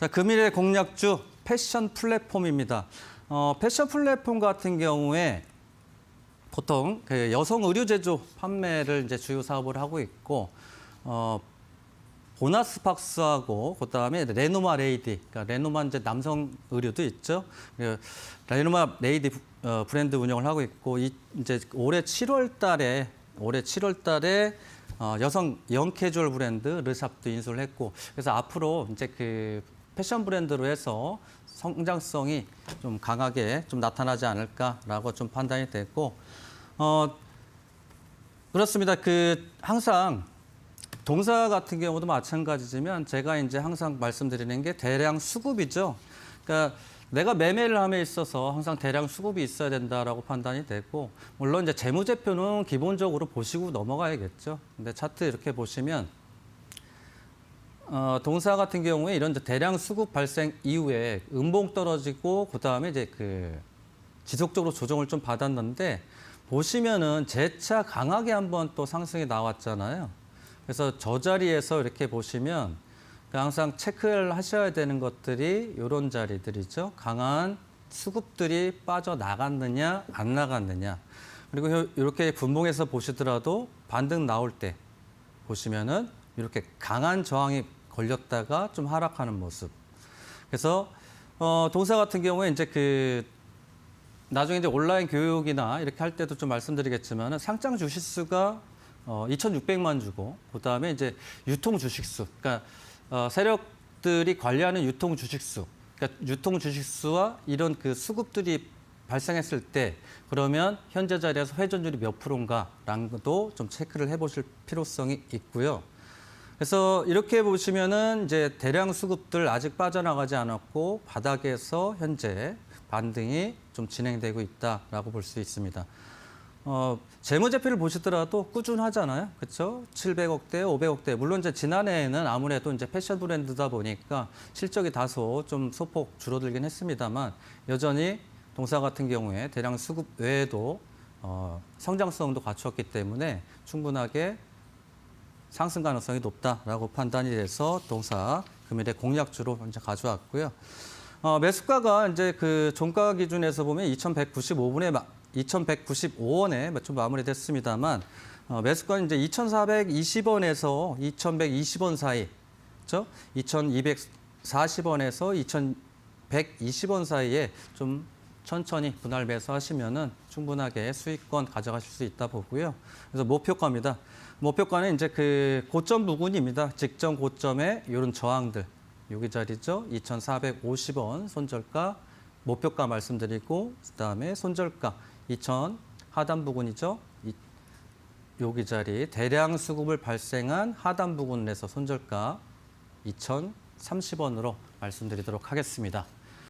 자, 금일의 공략주 패션 플랫폼입니다. 어, 패션 플랫폼 같은 경우에 보통 그 여성 의류 제조 판매를 이제 주요 사업을 하고 있고 어, 보나스 박스하고 그다음에 레노마 레이디, 그러니까 레노마 이제 남성 의류도 있죠. 그 레노마 레이디 부- 어, 브랜드 운영을 하고 있고 이, 이제 올해 7월달에 올해 7월달에 어, 여성 영캐주얼 브랜드 르샵도 인수를 했고 그래서 앞으로 이제 그 패션 브랜드로 해서 성장성이 좀 강하게 좀 나타나지 않을까라고 좀 판단이 됐고 어 그렇습니다. 그 항상 동사 같은 경우도 마찬가지지만 제가 이제 항상 말씀드리는 게 대량 수급이죠. 그러니까 내가 매매를 함에 있어서 항상 대량 수급이 있어야 된다라고 판단이 되고 물론 이제 재무제표는 기본적으로 보시고 넘어가야겠죠. 근데 차트 이렇게 보시면 어, 동사 같은 경우에 이런 대량 수급 발생 이후에 음봉 떨어지고 그 다음에 이제 그 지속적으로 조정을 좀 받았는데 보시면은 재차 강하게 한번 또 상승이 나왔잖아요. 그래서 저 자리에서 이렇게 보시면 그 항상 체크를 하셔야 되는 것들이 이런 자리들이죠. 강한 수급들이 빠져 나갔느냐 안 나갔느냐. 그리고 요- 이렇게 분봉에서 보시더라도 반등 나올 때 보시면은 이렇게 강한 저항이 걸렸다가 좀 하락하는 모습. 그래서 어, 동사 같은 경우에 이제 그 나중에 이제 온라인 교육이나 이렇게 할 때도 좀 말씀드리겠지만 상장 주식수가 어, 2,600만 주고 그다음에 이제 유통 주식수, 그러니까 어, 세력들이 관리하는 유통 주식수, 그러니까 유통 주식수와 이런 그 수급들이 발생했을 때 그러면 현재 자리에서 회전율이 몇 프로인가라는 것도 좀 체크를 해보실 필요성이 있고요. 그래서 이렇게 보시면은 이제 대량 수급들 아직 빠져나가지 않았고 바닥에서 현재 반등이 좀 진행되고 있다라고 볼 수 있습니다. 어, 재무제표를 보시더라도 꾸준하잖아요. 그렇죠? 700억대, 500억대. 물론 이제 지난해에는 아무래도 이제 패션 브랜드다 보니까 실적이 다소 좀 소폭 줄어들긴 했습니다만 여전히 동사 같은 경우에 대량 수급 외에도 어, 성장성도 갖추었기 때문에 충분하게 상승 가능성이 높다라고 판단이 돼서 동사 금일의 공략주로 현재 가져왔고요. 어, 매수가가 이제 그 종가 기준에서 보면 2,195분에 2,195원에 좀 마무리됐습니다.만 어, 매수가는 이제 2,420원에서 2,120원 사이, 그렇죠? 2,240원에서 2,120원 사이에 좀 천천히 분할 매수하시면은 충분하게 수익권 가져가실 수 있다 보고요. 그래서 목표가입니다. 목표가는 이제 그 고점 부근입니다. 직전 고점에 이런 저항들 여기 자리죠. 2,450원 손절가 목표가 말씀드리고 그다음에 손절가 2,000 하단 부근이죠. 이- 여기 자리 대량 수급을 발생한 하단 부근에서 손절가 2,030원으로 말씀드리도록 하겠습니다.